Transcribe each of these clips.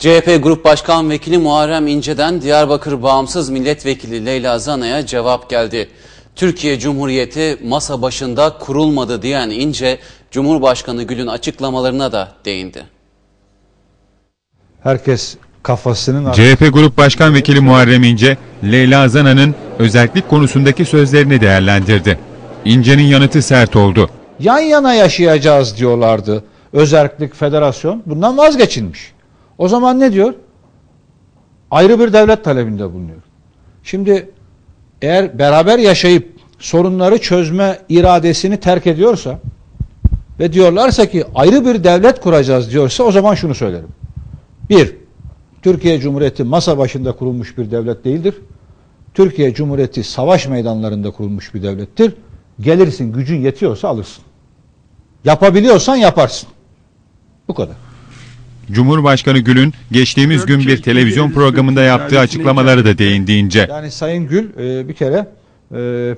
CHP Grup Başkan Vekili Muharrem İnce'den Diyarbakır Bağımsız Milletvekili Leyla Zana'ya cevap geldi. Türkiye Cumhuriyeti masa başında kurulmadı diyen İnce, Cumhurbaşkanı Gül'ün açıklamalarına da değindi. Herkes kafasının CHP Grup Başkan Vekili Muharrem İnce, Leyla Zana'nın özellik konusundaki sözlerini değerlendirdi. İnce'nin yanıtı sert oldu. yan yana yaşayacağız diyorlardı. Özerklik, federasyon bundan vazgeçilmiş. O zaman ne diyor? Ayrı bir devlet talebinde bulunuyor. Şimdi eğer beraber yaşayıp sorunları çözme iradesini terk ediyorsa ve diyorlarsa ki ayrı bir devlet kuracağız diyorsa o zaman şunu söylerim. Bir, Türkiye Cumhuriyeti masa başında kurulmuş bir devlet değildir. Türkiye Cumhuriyeti savaş meydanlarında kurulmuş bir devlettir. Gelirsin gücün yetiyorsa alırsın. Yapabiliyorsan yaparsın. Bu kadar. Cumhurbaşkanı Gül'ün geçtiğimiz gün bir televizyon programında yaptığı açıklamaları da değindi İnce. Yani Sayın Gül e, bir kere e,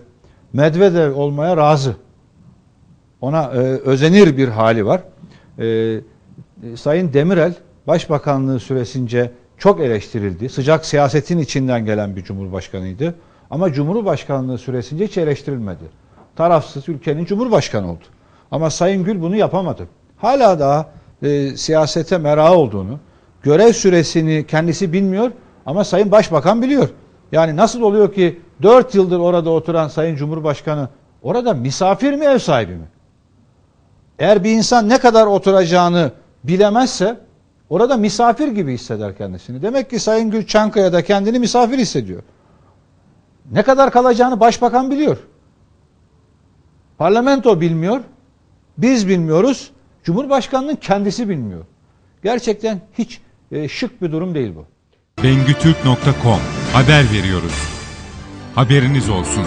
Medvedev olmaya razı. Ona e, özenir bir hali var. E, Sayın Demirel Başbakanlığı süresince çok eleştirildi. Sıcak siyasetin içinden gelen bir cumhurbaşkanıydı. Ama Cumhurbaşkanlığı süresince hiç eleştirilmedi. Tarafsız ülkenin cumhurbaşkanı oldu. Ama Sayın Gül bunu yapamadı. Hala daha e, siyasete merak olduğunu, görev süresini kendisi bilmiyor ama Sayın Başbakan biliyor. Yani nasıl oluyor ki 4 yıldır orada oturan Sayın Cumhurbaşkanı orada misafir mi ev sahibi mi? Eğer bir insan ne kadar oturacağını bilemezse orada misafir gibi hisseder kendisini. Demek ki Sayın Gül Çankaya'da kendini misafir hissediyor. Ne kadar kalacağını başbakan biliyor. Parlamento bilmiyor. Biz bilmiyoruz. Cumhurbaşkanının kendisi bilmiyor. Gerçekten hiç e, şık bir durum değil bu. Bengütürk.com Haber veriyoruz. Haberiniz olsun.